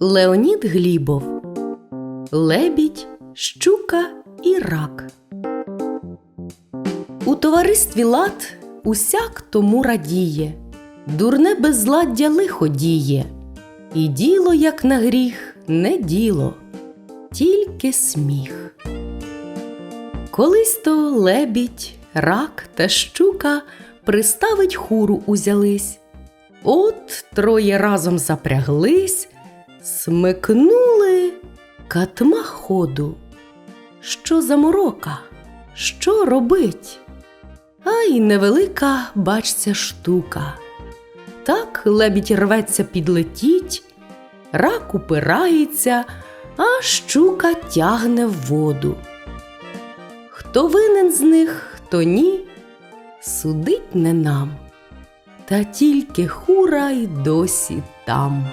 Леонід Глібов Лебідь, щука і рак. У товаристві лад усяк тому радіє, дурне безладдя лихо діє, і діло, як на гріх, не діло, тільки сміх. Колись то лебідь, рак та щука приставить хуру узялись. От троє разом запряглись, смикнули катма ходу. Що за морока? Що робить? Ай, невелика, бачця штука. Так лебідь рветься підлетіть, рак упирається, а щука тягне в воду. Хто винен з них, хто ні, судить не нам, та тільки хура й досі там.